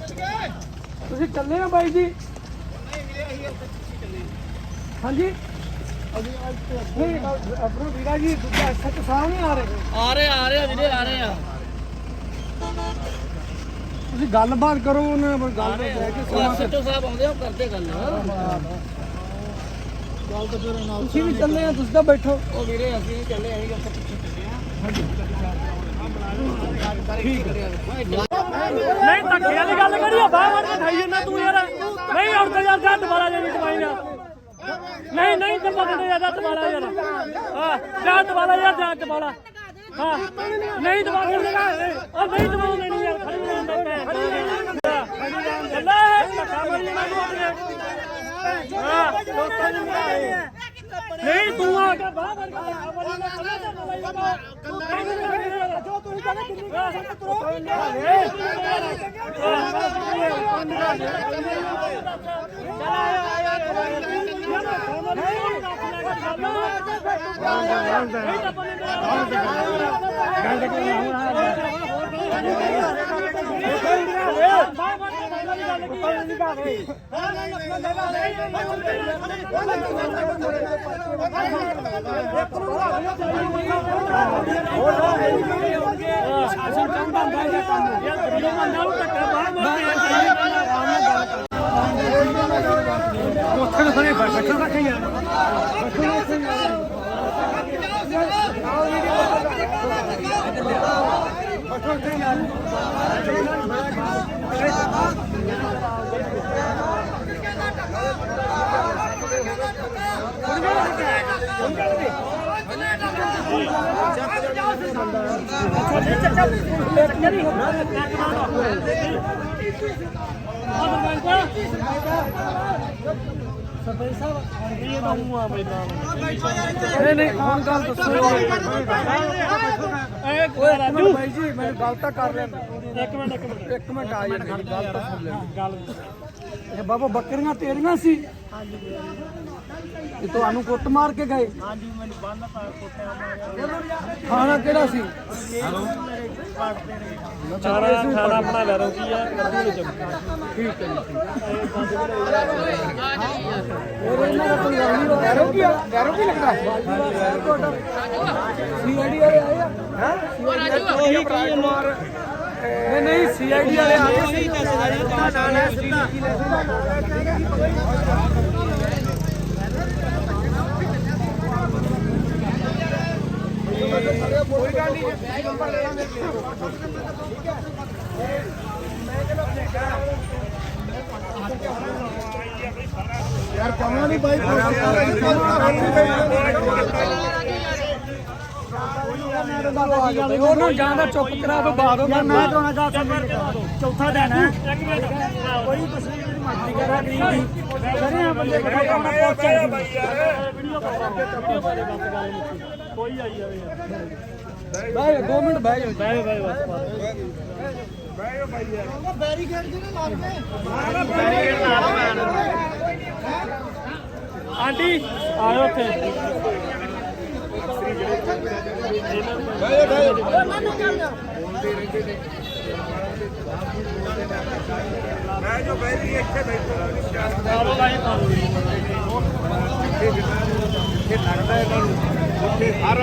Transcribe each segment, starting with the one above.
ਤੁਸੀਂ ਚੱਲੇ ਆ ਬਾਈ ਜੀ? ਹਾਂਜੀ? ਨਹੀਂ ਆਪਣਾ ਵੀਰਾ ਜੀ ਦੂਜਾ ਸੱਚ ਸਾਹਮਣੇ ਆ ਰਹੇ। ਆ ਰਹੇ ਆ ਰਹੇ ਵੀਰੇ ਆ ਰਹੇ ਆ। ਤੁਸੀਂ ਗੱਲਬਾਤ ਕਰੋ ਉਹਨਾਂ ਨਾਲ ਗੱਲ ਬਹਿ ਕੇ ਸਮਾਂ ਤੇ। ਸੱਚੋ ਸਾਹਿਬ ਆਉਂਦੇ ਆ ਉਹ ਕਰਦੇ ਗੱਲ। ਤੁਸੀਂ ਵੀ ਚੱਲੇ ਆ ਤੁਸੀਂ ਤਾਂ ਬੈਠੋ। ਉਹ ਵੀਰੇ ਅਸੀਂ ਨਹੀਂ ਚੱਲੇ ਅਸੀਂ ਉੱਥੇ ਪਿੱਛੇ ਚੱਲੇ ਨਹੀਂ ਧੱਕੇ ਵਾਲੀ ਗੱਲ ਕਰੀ ਆ ਬਾਹਰ ਵੜ ਕੇ ਖਾਈ ਜਾਂਦਾ ਤੂੰ ਯਾਰ। ਨਹੀਂ ਹੁਣ ਤੇ ਯਾਰ ਜਾ ਦੁਬਾਰਾ ਜੇ ਨਹੀਂ ਕਮਾਈ ਨਾ ਨਹੀਂ ਨਹੀਂ ਤੇ ਪਕੜੇ ਜਾ ਦੁਬਾਰਾ ਯਾਰ। ਹਾਂ ਜਾ ਦੁਬਾਰਾ ਯਾਰ ਜਾ ਦੁਬਾਰਾ। ਹਾਂ ਨਹੀਂ ਦੁਬਾਰਾ ਦੇਗਾ ਉਹ ਨਹੀਂ ਦੁਬਾਰਾ ਦੇਣੀ ਯਾਰ ਖੜੀ ਰਹਿਣ ਦੇ ਰਹਿਣ ਚੱਲੇ ਧੱਕਾ ਮਾਰੀ ਜਾਂਦਾ ਤੂੰ ਆਪਣੇ। ਹਾਂ ਲੋਕਾਂ ਨੂੰ ਮਿਲਾਏ ਨਹੀਂ ਤੂੰ ਆ ਕੇ ਬਾਹਰ ਵੜ ਕੇ ਧੱਕਾ ਮਾਰੀ ਜਾਂਦਾ ਕੱਲਾ ਤੇ ਮੋਬਾਈਲ ਦਾ ਜੋ ਤੂੰ ਕਹਿੰਦਾ ਦਿੱਲੀ ਦਾ ਸੱਤ ਤਰੋ ਉੱਥੇ ਤਾਂ ਸਾਰੇ ਬੈਠੋ ਬੈਠੇ ਯਾਰ ਨਹੀਂ ਨਹੀਂ ਹੁਣ ਗੱਲ ਦੱਸੋ। ਏ ਇੱਕ ਮਿੰਟ ਬਾਈ ਜੀ ਮੈਨੂੰ ਗੱਲ ਤਾਂ ਕਰ ਲੈਣ ਇੱਕ ਮਿੰਟ ਇੱਕ ਮਿੰਟ। ਇੱਕ ਮਿੰਟ ਆ ਜਾਣ ਗੱਲ ਤਾਂ ਸੁਣ ਲੈ ਗੱਲ ਇਹ ਬਾਬਾ ਬੱਕਰੀਆਂ ਤੇਰੀਆਂ ਸੀ। ਇਹ ਤੁਹਾਨੂੰ ਕੁੱਟ ਮਾਰ ਕੇ ਗਏ। ਹਾਂਜੀ ਮੈਨੂੰ ਬੰਨ ਪਾ ਕੋਟਿਆ ਮਾਰਿਆ। ਖਾਣਾ ਕਿਹੜਾ ਸੀ? ਖਾਣਾ ਖਾਣਾ ਆਪਣਾ ਲੈ ਰੋ ਕੀ ਆ ਕੱਦੂ ਵਿੱਚ ਠੀਕ ਹੈ ਜੀ ਹੋਰ ਇਹਨਾਂ ਦਾ ਕੋਈ ਗੱਲ ਨਹੀਂ। ਗੈਰੋ ਕੀ ਆ? ਗੈਰੋ ਕੀ ਲੱਗਦਾ? ਸੀਆਈਡੀ ਵਾਲੇ ਆਏ ਆ? ਹੈ? ਉਹੀ ਕੀ ਮਾਰ ਨਹੀਂ ਨਹੀਂ ਸੀਆਈਡੀ ਵਾਲੇ ਆਏ ਸੀ ਕੋਈ ਗੱਲ ਨਹੀਂ ਨੰਬਰ ਲੈ ਲਾਂਗੇ ਯਾਰ ਕਮਾ ਨਹੀਂ ਬਾਈ ਉਹਨੂੰ ਜਾਂਦਾ ਚੁੱਪ ਕਰਾ ਦੋ ਬਾਦ ਉਹਦਾ ਮੈਂ ਦੋਣਾ ਦਾ ਚੌਥਾ ਦਿਨ ਹੈ। ਇੱਕ ਮਿੰਟ। ਕੋਈ ਤਸਵੀਰ ਦੀ ਮਰਜ਼ੀ ਕਰਾ ਗਰੀਬ ਦੀ ਸਾਰੇ ਆ ਬੰਦੇ ਕਿਹੜੇ ਕੰਮ ਪਹੁੰਚਿਆ ਬਾਈ ਯਾਰ। ਵੀਡੀਓ ਵੀਡੀਓ ਬਾਰੇ ਬਸ ਗੱਲ ਮੁੱਕੀ ਕੋਈ ਆਈ ਜਾਵੇ। ਯਾਰ ਬਾਈ 2 ਮਿੰਟ ਬਹਿ ਜਾਓ ਬਾਏ ਬਾਏ ਬਸ ਆਂਟੀ ਆਇਓ ਉੱਥੇ ਆਲੋ ਲਾਈ ਪਾਲੋ ਇਹ ਲੱਗਦਾ ਇਹਨਾਂ ਨੂੰ ਉੱਥੇ ਹਰ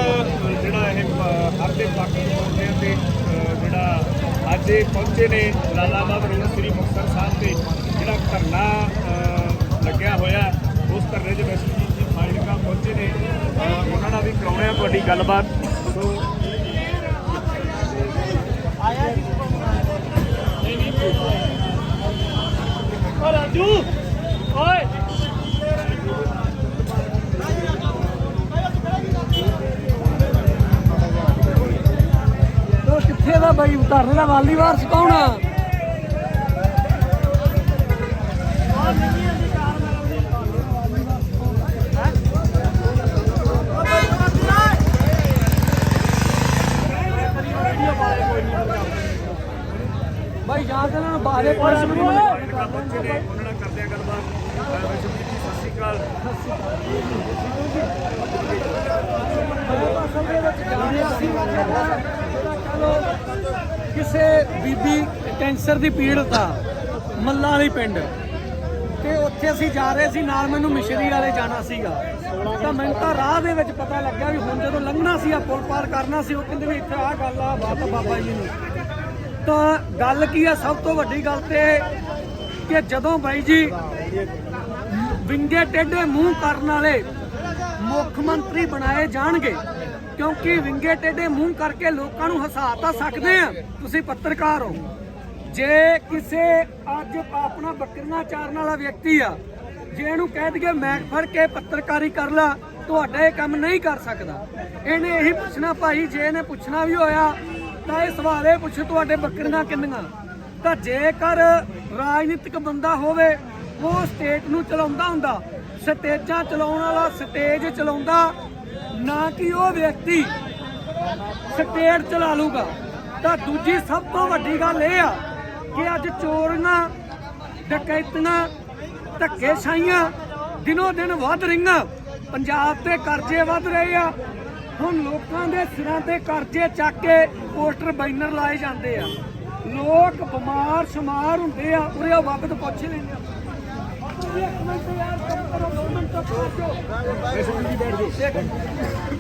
ਜਿਹੜਾ ਇਹ ਪ- ਹਰ ਦੇ ਪੱਖ ਪਹੁੰਚੇ ਤੇ ਜਿਹੜਾ ਅੱਜ ਇਹ ਪਹੁੰਚੇ ਨੇ ਲਾਲਾਬਾਦ ਰੋਡ ਸ੍ਰੀ ਮੁਕਤਸਰ ਸਾਹਿਬ ਤੇ ਜਿਹੜਾ ਧਰਨਾ ਲੱਗਿਆ ਹੋਇਆ ਉਸ ਧਰਨੇ ਦੇ ਵਿੱਚ ਜੀ ਜੀ ਫਾਜ਼ਿਲਕਾ ਪਹੁੰਚੇ ਨੇ ਅ, ਉਹਨਾਂ ਨਾਲ ਵੀ ਕਰਾਉਣੇ ਆ ਤੁਹਾਡੀ ਗੱਲਬਾਤ। ਸੋ ਓ ਰਾਜੂ ਓਏ। ਉਹ ਕਿੱਥੇ ਦਾ ਬਾਈ? ਉਤਾਰਨੇ ਦਾ ਵਾਲੀ ਵਾਰਸ ਕੌਣ? ਆ ਬਾਈ ਪੁਲਿਸ ਨੂੰ ਨੇ ਉਹਨਾਂ ਨਾਲ ਕਰਦੇ ਆ ਗੱਲਬਾਤ ਵਿਸ਼ਵਜੀਤ ਜੀ ਸਤਿ ਸ਼੍ਰੀ ਅਕਾਲ ਕਿਸੇ ਬੀਬੀ ਕੈਂਸਰ ਦੀ ਪੀੜਤ ਆ ਮੱਲਾਂ ਵਾਲੀ ਪਿੰਡ। ਤੇ ਉੱਥੇ ਅਸੀਂ ਜਾ ਰਹੇ ਸੀ ਨਾਲ ਮੈਨੂੰ ਮਿਸ਼ਰੀ ਵਾਲੇ ਜਾਣਾ ਸੀਗਾ। ਤਾਂ ਮੈਨੂੰ ਤਾਂ ਰਾਹ ਦੇ ਵਿੱਚ ਪਤਾ ਲੱਗਿਆ ਵੀ ਹੁਣ ਜਦੋਂ ਲੰਘਣਾ ਸੀ ਆ ਪੁਲ ਪਾਰ ਕਰਨਾ ਸੀ ਉਹ ਕਹਿੰਦੇ ਵੀ ਇੱਥੇ ਆਹ ਗੱਲ ਆ ਬਾਤ ਆ ਬਾਬਾ ਜੀ ਨੂੰ। ਤਾਂ ਗੱਲ ਕੀ ਆ? ਸਭ ਤੋਂ ਵੱਡੀ ਗੱਲ ਤੇ ਕਿ ਜਦੋਂ ਬਾਈ ਜੀ ਵਿੰਗੇ ਟੇਢੇ ਮੂੰਹ ਕਰਨ ਵਾਲੇ ਮੁੱਖ ਮੰਤਰੀ ਬਣਾਏ ਜਾਣਗੇ, ਕਿਉਂਕਿ ਵਿੰਗੇ ਟੇਢੇ ਮੂੰਹ ਕਰਕੇ ਲੋਕਾਂ ਨੂੰ ਹਸਾ ਤਾਂ ਸਕਦੇ ਆ, ਤੁਸੀਂ ਪੱਤਰਕਾਰ ਹੋ। ਜੇ ਕਿਸੇ ਅੱਜ ਆਪਣਾ ਬੱਕਰੀਆਂ ਚਾਰਨ ਵਾਲਾ ਵਿਅਕਤੀ ਆ, ਜੇ ਇਹਨੂੰ ਕਹਿ ਦਈਏ ਮੈਂ ਫੜ ਕੇ ਪੱਤਰਕਾਰੀ ਕਰ ਲਾ, ਤੁਹਾਡਾ ਇਹ ਕੰਮ ਨਹੀਂ ਕਰ ਸਕਦਾ। ਇਹਨੇ ਇਹੀ ਪੁੱਛਣਾ ਭਾਈ, ਜੇ ਇਹਨੇ ਪੁੱਛਣਾ ਵੀ ਹੋਇਆ ਤਾਂ ਇਹ ਸਵਾਲ ਇਹ ਪੁੱਛੋ, ਤੁਹਾਡੇ ਬੱਕਰੀਆਂ ਕਿੰਨੀਆਂ? ਤਾਂ ਜੇਕਰ ਰਾਜਨੀਤਿਕ ਬੰਦਾ ਹੋਵੇ, ਉਹ ਸਟੇਟ ਨੂੰ ਚਲਾਉਂਦਾ ਹੁੰਦਾ, ਸਟੇਜਾਂ ਚਲਾਉਣ ਵਾਲਾ, ਸਟੇਜ ਚਲਾਉਂਦਾ, ਨਾ ਕਿ ਉਹ ਵਿਅਕਤੀ ਸਟੇਟ ਚਲਾ ਲੂਗਾ ਤਾਂ ਦੂਜੀ ਸਭ ਤੋਂ ਵੱਡੀ ਗੱਲ ਇਹ ਆ ਕਿ ਅੱਜ ਚੋਰੀਆਂ, ਡਕੈਤੀਆਂ ਧੱਕੇ ਛਾਈਆਂ ਦਿਨੋ ਦਿਨ ਵੱਧ ਰਹੀਆਂ। ਪੰਜਾਬ ਤੇ ਕਰਜ਼ੇ ਵੱਧ ਰਹੇ ਆ ਹੁਣ ਲੋਕਾਂ ਦੇ ਸਿਰਾਂ ਤੇ ਕਰਜ਼ੇ ਚੱਕ ਕੇ ਪੋਸਟਰ ਬੈਨਰ ਲਾਏ ਜਾਂਦੇ ਆ। ਲੋਕ ਬਿਮਾਰ ਸ਼ਮਾਰ ਹੁੰਦੇ ਆ ਉਰੇ ਉਹ ਵਕਤ ਪੁੱਛ ਲੈਂਦੇ ਆ।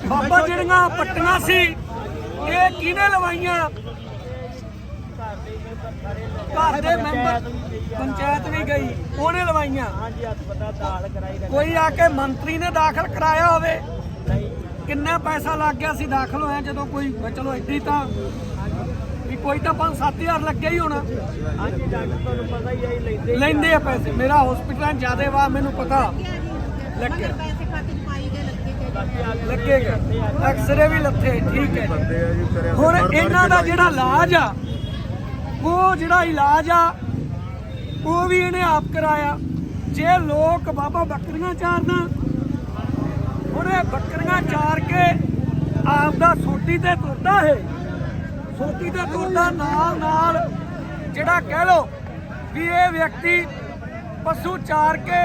ਬਾਬਾ ਜਿਹੜੀਆਂ ਪੱਟੀਆਂ ਸੀ ਇਹ ਕਿਹਨੇ ਲਵਾਈਆਂ? ਘਰ ਦੇ ਮੈਂਬਰ ਪੰਚਾਇਤ ਵੀ ਗਈ ਉਹਨੇ ਲਵਾਈਆਂ। ਕੋਈ ਆ ਕੇ ਮੰਤਰੀ ਨੇ ਦਾਖਲ ਕਰਾਇਆ ਹੋਵੇ। ਕਿੰਨਾ ਪੈਸਾ ਲੱਗ ਗਿਆ ਸੀ ਦਾਖਲ ਹੋਇਆ ਜਦੋਂ ਕੋਈ ਚਲੋ ਐਡੀ ਤਾਂ ਵੀ ਕੋਈ ਤਾਂ 5-7000 ਲੱਗਿਆ ਹੀ ਹੋਣਾ। ਹਾਂਜੀ ਡਾਕਟਰ ਤੁਹਾਨੂੰ ਪਤਾ ਹੀ ਹੈ ਲੈਂਦੇ ਲੈਂਦੇ ਆ ਪੈਸੇ। ਮੇਰਾ ਹਸਪੀਟਲਾਂ ਜਿਆਦੇ ਵਾ ਮੈਨੂੰ ਪਤਾ। ਪੈਸੇ ਖਾਤੇ ਪਾਈ ਲੱਗੇ ਗਏ ਲੱਗੇਗਾ ਐਕਸਰੇ ਵੀ ਲੱਥੇ ਠੀਕ ਹੈ ਹੁਣ ਇਹਨਾਂ ਦਾ ਜਿਹੜਾ ਇਲਾਜ ਆ ਉਹ ਜਿਹੜਾ ਇਲਾਜ ਆ ਉਹ ਵੀ ਇਹਨੇ ਆਪ ਕਰਾਇਆ। ਜੇ ਲੋਕ ਬਾਬਾ ਬੱਕਰੀਆਂ ਚਾਰਨਾ ਉਹਨੇ ਬੱਕਰੀਆਂ ਚਾਰ ਕੇ ਆਪ ਸੋਟੀ ਤੇ ਤੁਰਦਾ ਹੈ ਸੋਟੀ ਤੇ ਤੁਰਦਾ ਨਾਲ ਨਾਲ ਜਿਹੜਾ ਕਹਿ ਲੋ ਵੀ ਇਹ ਵਿਅਕਤੀ ਪਸ਼ੂ ਚਾਰ ਕੇ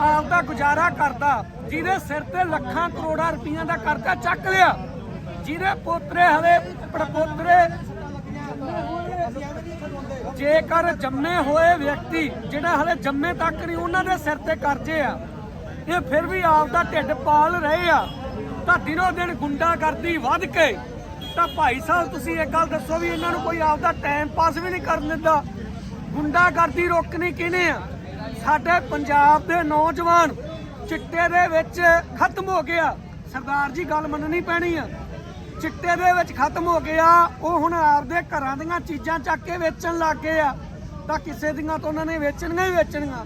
ਆਪ ਗੁਜ਼ਾਰਾ ਕਰਦਾ, ਜਿਹਦੇ ਸਿਰ ਤੇ ਲੱਖਾਂ ਕਰੋੜਾਂ ਰੁਪਈਆਂ ਦਾ ਕਰਜ਼ਾ ਚੱਕ ਲਿਆ, ਜਿਹਦੇ ਪੋਤਰੇ ਹਲੇ ਪੜਪੋਤਰੇ ਜੇਕਰ ਜੰਮੇ ਹੋਏ ਵਿਅਕਤੀ ਜਿਹੜਾ ਹਲੇ ਜੰਮੇ ਤੱਕ ਨਹੀਂ, ਉਹਨਾਂ ਦੇ ਸਿਰ ਤੇ ਕਰਜ਼ੇ ਆ। ਇਹ ਫਿਰ ਵੀ ਆਪ ਦਾ ਢਿੱਡ ਪਾਲ ਰਹੇ ਆ। ਤਾਂ ਦਿਨੋ ਦਿਨ ਗੁੰਡਾਗਰਦੀ ਵੱਧ ਕੇ। ਤਾਂ ਭਾਈ ਸਾਹਿਬ, ਤੁਸੀਂ ਇੱਕ ਗੱਲ ਦੱਸੋ ਵੀ ਇਹਨਾਂ ਨੂੰ ਕੋਈ ਆਪ ਦਾ ਟਾਈਮ ਪਾਸ ਵੀ ਨਹੀਂ ਕਰਨ ਦਿੰਦਾ। ਗੁੰਡਾਗਰਦੀ ਰੋਕਣੀ ਕਿਹਨੇ ਆ? ਸਾਡੇ ਪੰਜਾਬ ਦੇ ਨੌਜਵਾਨ ਚਿੱਟੇ ਦੇ ਵਿੱਚ ਖਤਮ ਹੋ ਗਿਆ। ਸਰਦਾਰ ਜੀ, ਗੱਲ ਮੰਨਣੀ ਪੈਣੀ ਆ। ਚਿੱਟੇ ਦੇ ਵਿੱਚ ਖਤਮ ਹੋ ਗਿਆ, ਉਹ ਹੁਣ ਆਪਦੇ ਘਰਾਂ ਦੀਆਂ ਚੀਜ਼ਾਂ ਚੱਕ ਕੇ ਵੇਚਣ ਲੱਗ ਗਏ ਆ। ਤਾਂ ਕਿਸੇ ਦੀਆਂ ਤਾਂ ਉਹਨਾਂ ਨੇ ਵੇਚਣੀਆਂ ਹੀ ਵੇਚਣੀਆਂ।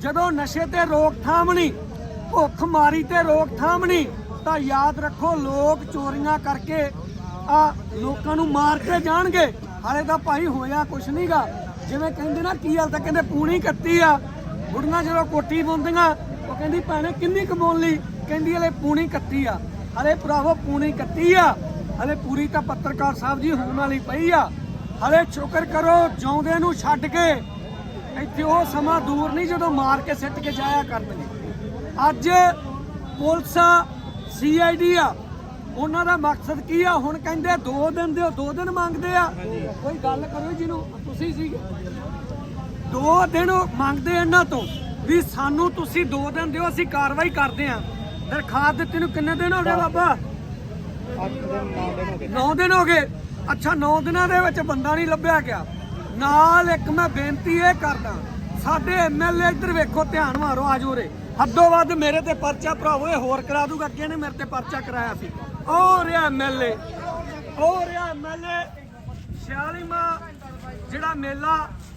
ਜਦੋਂ ਨਸ਼ੇ ਤੇ ਰੋਕਥਾਮ ਨਹੀਂ ਭੁੱਖ ਮਾਰੀ ਤੇ ਰੋਕਥਾਮ ਨਹੀਂ ਤਾਂ ਯਾਦ ਰੱਖੋ, ਲੋਕ ਚੋਰੀਆਂ ਕਰਕੇ ਆ ਲੋਕਾਂ ਨੂੰ ਮਾਰ ਕੇ ਜਾਣਗੇ। ਹਾਲੇ ਤਾਂ ਭਾਈ ਹੋਇਆ ਕੁਛ ਨਹੀਂਗਾ ਜਿਵੇਂ ਕਹਿੰਦੇ ਨਾ, ਕੀ ਹਾਲ ਤਾਂ ਕਹਿੰਦੇ, ਪੂਣੀ ਕੱਤੀ ਆ। ਬੁੜੀਆਂ ਜਦੋਂ ਕੋਟੀ ਬੁੰਦੀਆਂ ਉਹ ਕਹਿੰਦੀ, ਭੈਣੇ, ਕਿੰਨੀ ਕਮਾਉਣ ਲਈ ਕਹਿੰਦੀ, ਹਲੇ ਪੂਣੀ ਕੱਤੀ ਆ। ਹਲੇ ਭਰਾਵੋ, ਪੂਣੀ ਕੱਤੀ ਆ। ਹਲੇ ਪੂਰੀ ਤਾਂ ਪੱਤਰਕਾਰ ਸਾਹਿਬ ਜੀ ਹੋਣ ਵਾਲੀ ਪਈ ਆ। ਹਲੇ ਸ਼ੁਕਰ ਕਰੋ ਜਿਉਂਦੇ ਨੂੰ ਛੱਡ ਕੇ ਇੱਥੇ ਉਹ ਸਮਾਂ ਦੂਰ ਨਹੀਂ ਜਦੋਂ ਮਾਰ ਕੇ ਸਿੱਟ ਕੇ ਜਾਇਆ ਕਰਨਗੇ। ਅੱਜ ਪੁਲਿਸ ਸੀਆਈਡੀ ਆ। ਉਹਨਾਂ ਦਾ ਮਕਸਦ ਕੀ ਆ? ਹੁਣ ਕਹਿੰਦੇ 2 ਦਿਨ ਦਿਓ 2 ਦਿਨ ਮੰਗਦੇ ਆ। ਕੋਈ ਗੱਲ ਕਰੋ ਜਿਹਨੂੰ ਤੁਸੀਂ ਸੀਗੇ ਦੋ ਦਿਨ ਮੰਗਦੇ ਇਹਨਾਂ ਤੋਂ ਵੀ ਸਾਨੂੰ ਤੁਸੀਂ ਦੋ ਦਿਨ ਦਿਓ ਅਸੀਂ ਕਾਰਵਾਈ ਕਰਦੇ ਆਂ। ਦਰਖਾਸਤ ਦਿੱਤੀ ਨੂੰ ਕਿੰਨੇ ਦਿਨ ਹੋ ਗਏ ਬਾਬਾ? 9 ਦਿਨ ਹੋ ਗਏ। ਅੱਛਾ 9 ਦਿਨਾਂ ਦੇ ਵਿੱਚ ਬੰਦਾ ਨਹੀਂ ਲੱਭਿਆ ਗਿਆ। ਨਾਲ ਇੱਕ ਮੈਂ ਬੇਨਤੀ ਇਹ ਕਰਦਾ ਸਾਡੇ ਐਮਐਲਏ ਇੱਧਰ ਵੇਖੋ ਧਿਆਨ ਮਾਰੋ ਆਜੋ ਰੇ ਹੱਦੋਂ ਵੱਧ ਮੇਰੇ ਤੇ ਪਰਚਾ ਭਰਾਵੋ ਇਹ ਹੋਰ ਕਰਾ ਦੂਗਾ। ਅੱਗੇ ਨੇ ਮੇਰੇ ਤੇ ਪਰਚਾ ਕਰਾਇਆ ਸੀ। ਉਹ ਰਿਹਾ ਐਮਐਲਏ ਉਹ ਰਿਹਾ ਐਮਐਲਏ 46ਵਾਂ ਜਿਹੜਾ ਮੇਲਾ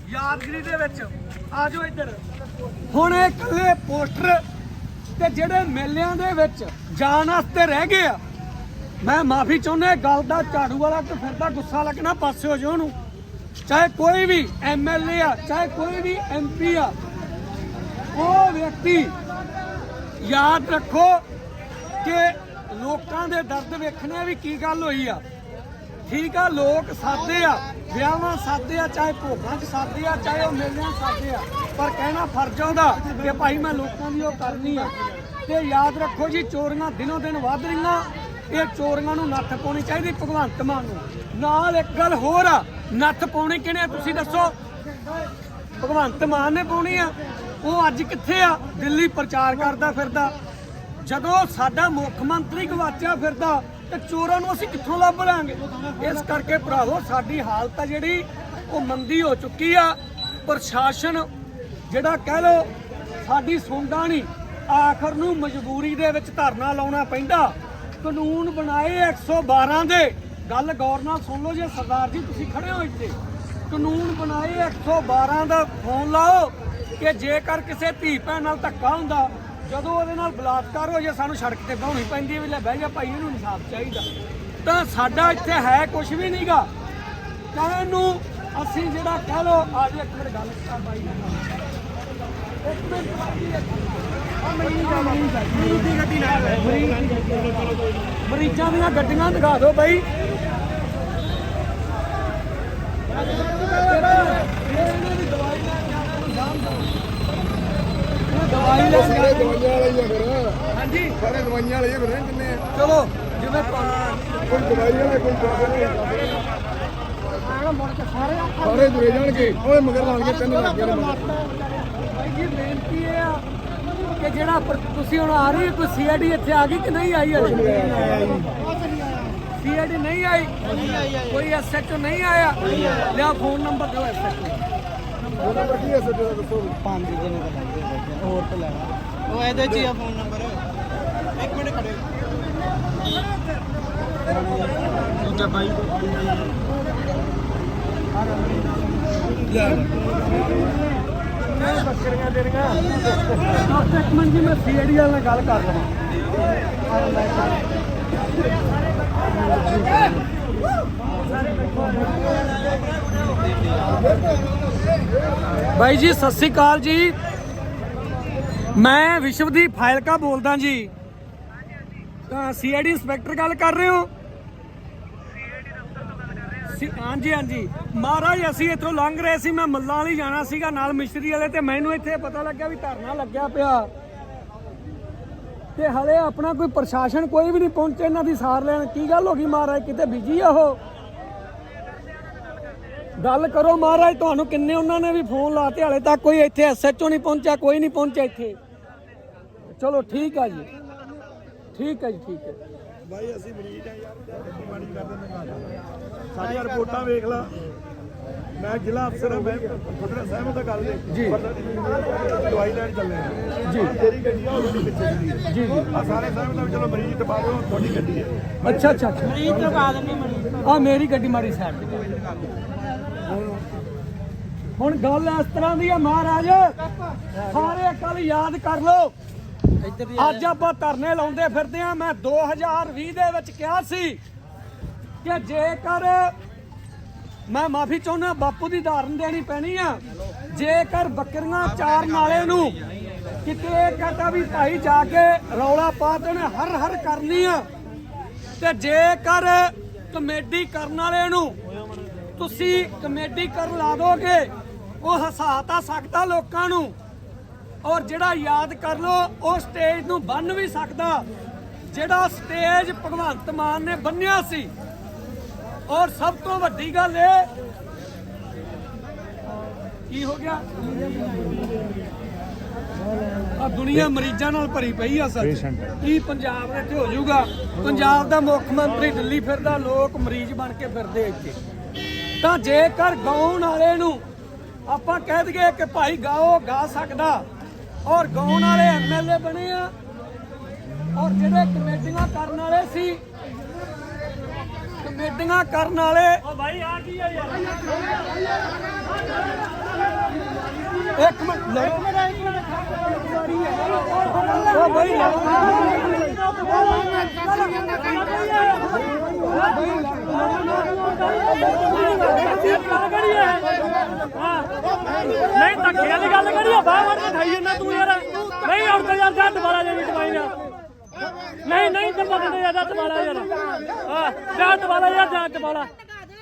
ਯਾਦਗਰੀ ਦੇ ਵਿੱਚ। ਆਜੋ ਇੱਧਰ। ਹੁਣ ਇਹ ਇਕੱਲੇ ਪੋਸਟਰ ਤੇ ਜਿਹੜੇ ਮੇਲਿਆਂ ਦੇ ਵਿੱਚ ਜਾਣ ਵਾਸਤੇ ਰਹਿ ਗਏ ਆ, ਮੈਂ ਮਾਫੀ ਚਾਹੁੰਦਾ, ਇਹ ਗੱਲ ਦਾ ਝਾੜੂ ਵਾਲਾ ਤੇ ਫਿਰਦਾ ਗੁੱਸਾ ਲੱਗਣਾ, ਪਾਸੇ ਹੋ ਜਾਓ ਉਹਨੂੰ। ਚਾਹੇ ਕੋਈ ਵੀ ਐਮਐਲਏ ਆ, ਚਾਹੇ ਕੋਈ ਵੀ ਐਮਪੀ ਆ, ਉਹ ਵਿਅਕਤੀ ਯਾਦ ਰੱਖੋ ਕਿ ਲੋਕਾਂ ਦੇ ਦਰਦ ਵੇਖਣੇ ਵੀ ਕੀ ਗੱਲ ਹੋਈ ਆ। ਠੀਕ ਆ, ਲੋਕ ਸਾਦੇ ਆ, ਵਿਆਹਾਂ ਸਾਦੇ ਆ, ਚਾਹੇ ਭੋਗਾਂ 'ਚ ਸਾਦੇ ਆ, ਚਾਹੇ ਉਹ ਮੇਲਿਆਂ 'ਚ ਸਾਦੇ ਆ। ਪਰ ਕਹਿਣਾ ਫਰਜ਼ ਆਉਂਦਾ ਕਿ ਭਾਈ ਮੈਂ ਲੋਕਾਂ ਦੀ ਉਹ ਕਰਨੀ ਆ। ਤੇ ਯਾਦ ਰੱਖੋ ਜੀ, ਚੋਰੀਆਂ ਦਿਨੋਂ ਦਿਨ ਵੱਧ ਰਹੀਆਂ। ਇਹ ਚੋਰੀਆਂ ਨੂੰ ਨੱਥ ਪਾਉਣੀ ਚਾਹੀਦੀ ਭਗਵੰਤ ਮਾਨ ਨੂੰ। ਨਾਲ ਇੱਕ ਗੱਲ ਹੋਰ ਆ, ਨੱਥ ਪਾਉਣੀ ਕਿਹਨੇ ਤੁਸੀਂ ਦੱਸੋ। ਭਗਵੰਤ ਮਾਨ ਨੇ ਪਾਉਣੀ ਆ। ਉਹ ਅੱਜ ਕਿੱਥੇ ਆ? ਦਿੱਲੀ ਪ੍ਰਚਾਰ ਕਰਦਾ ਫਿਰਦਾ। ਜਦੋਂ ਸਾਡਾ ਮੁੱਖ ਮੰਤਰੀ ਗਵਾਚਿਆ ਫਿਰਦਾ, ਤੇ ਚੋਰਾਂ ਨੂੰ ਅਸੀਂ ਕਿੱਥੋਂ ਲੱਭ ਲਾਂਗੇ? ਇਸ ਕਰਕੇ ਭਰਾਵੋ, ਸਾਡੀ ਹਾਲਤ ਆ ਜਿਹੜੀ, ਉਹ ਮੰਦੀ ਹੋ ਚੁੱਕੀ ਆ। ਪ੍ਰਸ਼ਾਸਨ, ਜਿਹੜਾ ਕਹਿ ਲੋ ਸਾਡੀ ਸੁਣਦਾ ਨਹੀਂ, ਆਖਰ ਨੂੰ ਮਜਬੂਰੀ ਦੇ ਵਿੱਚ ਧਰਨਾ ਲਾਉਣਾ ਪੈਂਦਾ। ਕਾਨੂੰਨ ਬਣਾਏ 112 ਦੇ। ਗੱਲ ਗੌਰ ਨਾਲ ਸੁਣ ਲਓ ਜੇ ਸਰਦਾਰ ਜੀ, ਤੁਸੀਂ ਖੜੇ ਹੋ ਇੱਥੇ। ਕਾਨੂੰਨ ਬਣਾਏ 112 ਦਾ, ਫੋਨ ਲਾਓ। ਕਿ ਜੇਕਰ ਕਿਸੇ ਧੀ ਭੈਣ ਨਾਲ ਧੱਕਾ ਹੁੰਦਾ ਜਦੋਂ ਉਹਦੇ ਨਾਲ ਬਲਾਤਕਾਰ ਹੋ ਜੇ ਸਾਨੂੰ ਸੜਕ ਤੇ ਬਹਾਉਣੀ ਪੈਂਦੀ ਵੀ ਲੈ ਬਹਿ ਜਾ ਭਾਈ ਇਹਨੂੰ ਇਨਸਾਫ ਚਾਹੀਦਾ। ਤਾਂ ਸਾਡਾ ਇੱਥੇ ਹੈ ਕੁਝ ਵੀ ਨਹੀਂਗਾ ਕਹਿਣ ਨੂੰ ਅਸੀਂ ਜਿਹੜਾ ਕਹਿ ਲੋ ਆ ਜੀ ਇੱਕ ਮਿੰਟ ਗੱਲ ਕਰ ਬਾਈ। ਇੱਕ ਮਿੰਟ ਮਰੀਜ਼ਾਂ ਦੀਆਂ ਗੱਡੀਆਂ ਦਿਖਾ ਦਿਓ ਬਾਈ ਇਹਨਾਂ ਦੀ ਦਵਾਈ ਲੈ ਕੇ ਆਉਣਾ ਨੂੰ ਜਾਣ ਦਿਓ। ਇਹ ਦਵਾਈ ਲੈ ਕੇ ਸਾਰੇ ਦਵਾਈਆਂ ਵਾਲੇ ਹੀ ਆ ਫਿਰ ਹਾਂਜੀ ਸਾਰੇ ਦਵਾਈਆਂ ਵਾਲੇ ਹੀ ਆ ਫਿਰ ਕਿੰਨੇ ਆ? ਚਲੋ ਜਿਵੇਂ ਤੁਹਾਨੂੰ ਕੋਈ ਦਵਾਈ ਵਾਲੇ ਕੋਈ ਦਵਾਈ ਵਾਲੇ ਆਣਾ ਮੁੜ ਕੇ ਸਾਰੇ ਆ। ਸਾਰੇ ਜੁੜੇ ਜਾਣਗੇ। ਓਏ ਮਗਰ ਲਾਣ ਕੇ ਤਿੰਨ ਲੱਗ ਗਏ ਨੇ। ਭਾਈ ਜੀ ਬੇਨਤੀ ਇਹ ਆ ਕਿ ਜਿਹੜਾ ਪਰ- ਤੁਸੀਂ ਹੁਣ ਆ ਰਹੀ ਹੈ ਕੋਈ ਸੀਆਈਡੀ ਇੱਥੇ ਆ ਗਈ ਕਿ ਨਹੀਂ ਆਈ ਹਲੇ ਸੀਆਈਡੀ ਨਹੀਂ ਆਈ? ਕੋਈ ਐਸਐਚਓ ਨਹੀਂ ਆਇਆ? ਲਿਆ ਫੋਨ ਨੰਬਰ ਦਿਓ ਐਸਐਚਓ ਉਹਦਾ ਬੱਟੀ ਐ ਸੱਜੇ ਦਾ ਦੱਸੋ। ਪੰਜ ਜਣੇ ਦਾ। ਹੋਰ ਤੋਂ ਲੈਣਾ ਉਹ ਇਹਦੇ 'ਚ ਹੀ ਆ ਫੋਨ ਨੰਬਰ ਇੱਕ ਮਿੰਟ ਖੜੇ ਦੂਜਾ ਬਾਈ ਬੱਕਰੀਆਂ ਦੇਣੀਆਂ ਦਸ ਇੱਕ ਮਿੰਟ ਜੀ ਮੈਂ ਸੀਆਈਡੀ ਵਾਲੇ ਨਾਲ ਗੱਲ ਕਰ ਲਵਾਂ ਬਾਈ ਜੀ, ਸਤਿ ਸ੍ਰੀ ਅਕਾਲ ਜੀ। ਮੈਂ ਵਿਸ਼ਵਦੀਪ ਫਾਇਲਕਾ ਬੋਲਦਾ ਜੀ। ਤਾਂ ਸੀਆਈਡੀ ਇੰਸਪੈਕਟਰ ਗੱਲ ਕਰ ਰਹੇ ਹੋ? ਹਾਂਜੀ ਹਾਂਜੀ। ਮਹਾਰਾਜ, ਅਸੀਂ ਇੱਥੋਂ ਲੰਘ ਰਹੇ ਸੀ, ਮੈਂ ਮੱਲਾਂ ਵਾਲੀ ਜਾਣਾ ਸੀਗਾ ਨਾਲ ਮਿਸਤਰੀ ਵਾਲੇ ਤੇ ਮੈਨੂੰ ਇੱਥੇ ਪਤਾ ਲੱਗਿਆ ਵੀ ਧਰਨਾ ਲੱਗਿਆ ਪਿਆ। ਤੇ ਹਲੇ ਆਪਣਾ ਕੋਈ ਪ੍ਰਸ਼ਾਸਨ ਕੋਈ ਵੀ ਨਹੀਂ ਪਹੁੰਚੇ ਇਹਨਾਂ ਦੀ ਸਾਰ ਲੈਣ। ਕੀ ਗੱਲ ਹੋ ਗਈ ਮਹਾਰਾਜ? ਕਿਤੇ ਬਿਜ਼ੀ ਆ ਉਹ? ਗੱਲ ਕਰੋ ਮਹਾਰਾਜ, ਤੁਹਾਨੂੰ ਕਿੰਨੇ ਉਹਨਾਂ ਨੇ ਵੀ ਫੋਨ ਲਾਤੇ, ਹਲੇ ਤੱਕ ਕੋਈ ਇੱਥੇ ਐਸਐਚਓ ਨਹੀਂ ਪਹੁੰਚਿਆ, ਕੋਈ ਨਹੀਂ ਪਹੁੰਚਿਆ ਇੱਥੇ। ਚਲੋ ਠੀਕ ਆ ਜੀ। ਠੀਕ ਹੈ ਜੀ ਠੀਕ ਹੈ ਬਾਈ ਅਸੀਂ ਮਰੀਜ਼ ਆ ਯਾਰ ਗੱਡੀ ਮਾੜੀ ਕਰ ਦਿੰਦੇ ਘਰ ਸਾਡੀਆਂ ਰਿਪੋਰਟਾਂ ਵੇਖ ਲਾ। ਮੈਂ ਜ਼ਿਲ੍ਹਾ ਅਫਸਰ ਹਾਂ ਮੈਂ ਤੁਹਾਡੇ ਨਾਲ ਸਹਿਮਤ ਹਾਂ ਗੱਲ ਜੀ। ਦਵਾਈ ਲੈਣ ਚੱਲੇ ਆ। ਜੀ। ਤੇਰੀ ਗੱਡੀ ਆ ਉਹ ਗੱਡੀ ਪਿੱਛੇ ਹੈ ਜੀ ਜੀ। ਆ ਸਾਰੇ ਸਹਿਮਤ ਵੀ ਚਲੋ ਮਰੀਜ਼ ਦਬਾ ਦਿਓ ਤੁਹਾਡੀ ਗੱਡੀ ਹੈ ਅੱਛਾ ਅੱਛਾ ਅੱਛਾ। ਮਰੀਜ਼ ਤੋਂ ਬਾਅਦ ਨਹੀਂ ਮਰੀਜ਼ ਆ। ਮੇਰੀ ਗੱਡੀ ਮਾੜੀ ਸਾਈਡ ਤੇ। ਹੁਣ ਗੱਲ ਇਸ ਤਰ੍ਹਾਂ ਦੀ ਆ ਮਹਾਰਾਜ ਸਾਰੇ ਕੱਲ ਯਾਦ ਕਰ ਲਓ। ਅੱਜ ਆਪਾਂ ਧਰਨੇ ਲਾਉਂਦੇ ਫਿਰਦੇ ਆ ਮੈਂ 2020 ਦੇ ਵਿੱਚ ਕਿਹਾ ਸੀ ਕਿ ਜੇਕਰ ਮੈਂ ਮਾਫੀ ਚਾਹੁੰਦਾ, ਬਾਪੂ ਦੀ ਧਾਰਨ ਦੇਣੀ ਪੈਣੀ ਆ। ਜੇਕਰ ਬੱਕਰੀਆਂ ਚਾਰਨ ਵਾਲੇ ਨੂੰ ਕਿਤੇ ਕਹਤਾ ਵੀ ਭਾਈ ਜਾ ਕੇ ਰੌਲਾ ਪਾ ਤੇ ਹਰ ਹਰ ਕਰਨੀ ਆ, ਤੇ ਜੇਕਰ ਕਮੇਡੀ ਕਰਨ ਵਾਲੇ ਨੂੰ ਤੁਸੀਂ ਕਮੇਡੀ ਕਰਨ ਲਾ ਦੋਗੇ, ਉਹ ਹਸਾ ਤਾਂ ਸਕਦਾ ਲੋਕਾਂ ਨੂੰ। ਔਰ ਜਿਹੜਾ ਯਾਦ ਕਰ ਲੋ ਉਹ ਸਟੇਜ ਨੂੰ ਬੰਨ ਵੀ ਸਕਦਾ। ਜਿਹੜਾ ਸਟੇਜ ਭਗਵੰਤ ਮਾਨ ਨੇ ਬੰਨਿਆ ਸੀ। ਔਰ ਸਭ ਤੋਂ ਵੱਡੀ ਗੱਲ ਇਹ ਕੀ ਹੋ ਗਿਆ? ਆ ਦੁਨੀਆ ਮਰੀਜ਼ਾਂ ਨਾਲ ਭਰੀ ਪਈ ਆ ਸਰ ਕੀ ਪੰਜਾਬ ਦੇ ਇੱਥੇ ਹੋ ਜਾਊਗਾ? ਪੰਜਾਬ ਦਾ ਮੁੱਖ ਮੰਤਰੀ ਦਿੱਲੀ ਫਿਰਦਾ ਲੋਕ ਮਰੀਜ਼ ਬਣ ਕੇ ਫਿਰਦੇ ਇੱਥੇ। ਤਾਂ ਜੇਕਰ ਗਾਉਣ ਵਾਲੇ ਨੂੰ ਆਪਾਂ ਕਹਿ ਦਈਏ ਕਿ ਭਾਈ ਗਾਓ ਗਾ ਸਕਦਾ। ਔਰ ਗਾਉਣ ਵਾਲੇ ਐਮਐਲਏ ਬਣੇ ਆ। ਔਰ ਜਿਹੜੇ ਕਮੇਟੀਆਂ ਕਰਨ ਵਾਲੇ ਸੀ ਕਮੇਟੀਆਂ ਕਰਨ ਵਾਲੇ ਓ ਭਾਈ ਆ ਕੀ ਆ ਯਾਰ? ਇੱਕ ਮਿੰਟ ਲੈ ਉਹ ਬਈ ਗੱਲ ਕਰੀਏ ਹਾਂ। ਨਹੀਂ ਧੱਕੇ ਵਾਲੀ ਗੱਲ ਕਰੀਏ ਬਾਹਰ ਖਾਈ ਜਾਂਦਾ ਤੂੰ ਯਾਰ। ਨਹੀਂ ਹੁਣ ਤੇ ਯਾਰ, ਜਾ ਦੁਬਾਰਾ ਜੇ ਨਹੀਂ ਦਵਾਈ ਨਾ ਨਹੀਂ ਨਹੀਂ ਦਬਾ ਦੇ ਯਾਰ, ਜਾ ਦੁਬਾਰਾ ਯਾਰ। ਹਾਂ, ਜਾ ਦੁਬਾਰਾ ਯਾਰ, ਜਾ ਦੁਬਾਰਾ।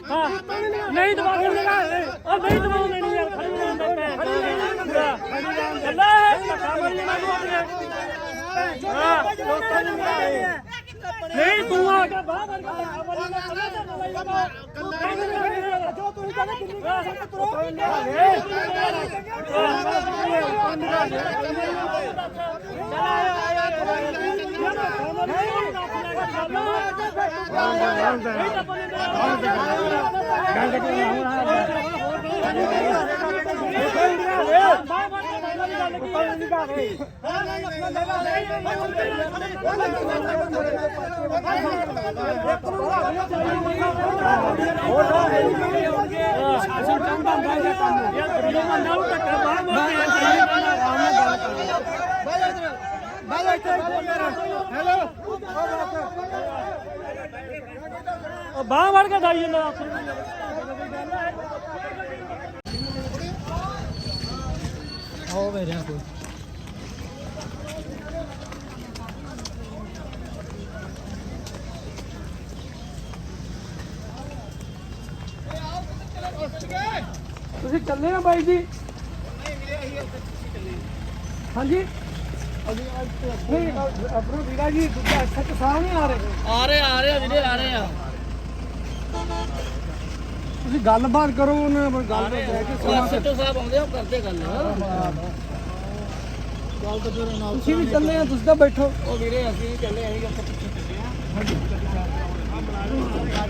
ਹਾਂ, ਨਹੀਂ ਦਬਾ ਕੇ ਲਗਾ ਉਹ ਨਹੀਂ ਦਬਾਉ ਨਹੀਂ ਯਾਰ, ਖੜੀ ਰਹਿਣ ਦੇ ਖੜੀ ਰਹਿਣ ਦੇ। ਅੱਲਾ ਧੱਕਾ ਮਾਰੀ ਜਾਂਦਾ ਤੂੰ ਆਪਣੇ ਹਾਂ, ਲੋਕਾਂ ਨੂੰ ਮਾਰੇ ਨਹੀਂ ਤੂੰ ਆ ਕੇ ਬਾਹਰ ਵੜ ਕੇ ਮਾਰੀ ਜਾਂਦਾ ਕੱਲਾ ਤੇ ਲਗਾ ਜੋ ਤੂੰ ਕਹਿੰਦਾ ਕਿੰਨੀ ਗੱਲ ਤੁਰੋ ਸ਼ਾਸਨ ਚਾਹੁੰਦਾ ਹੁੰਦਾ ਇਹ ਕੰਮ ਯਾਰ ਗਰੀਬ ਬੰਦਾ ਨੂੰ ਧੱਕਾ ਬਾਹਰ ਮਾਰ ਕੇ ਉਹ ਬਾਹਰ ਮਾਰ ਕੇ ਦਾਈ ਜਾਂਦਾ। ਹੋ ਵੇ ਰਿਆ ਕੋਈ। ਤੁਸੀਂ ਚੱਲੇ ਆ ਬਾਈ ਜੀ? ਹਾਂਜੀ? ਨਹੀਂ ਅਬਰੂ ਵੀਰਾ ਜੀ ਦੂਜਾ ਅੱਛਾ ਕਿਸਾਨ ਨਹੀਂ ਆ ਰਹੇ। ਆ ਰਹੇ ਆ ਰਹੇ ਵੀਰੇ ਆ ਰਹੇ ਆ। ਤੁਸੀਂ ਗੱਲਬਾਤ ਕਰੋ ਉਹਨਾਂ ਨਾਲ ਗੱਲ ਤੇ ਬਹਿ ਕੇ ਸਮਾਂ ਤੇ ਸੱਟੋ ਸਾਹਿਬ ਆਉਂਦੇ ਆ ਉਹ ਕਰਦੇ ਗੱਲ। ਗੱਲ ਤਾਂ ਫਿਰ ਨਾਲ ਤੁਸੀਂ ਵੀ ਚੱਲੇ ਆ ਤੁਸੀਂ ਤਾਂ ਬੈਠੋ। ਉਹ ਵੀਰੇ ਅਸੀਂ ਚੱਲੇ ਅਸੀਂ ਆਪਾਂ ਪਿੱਛੇ ਚੱਲੇ ਆ।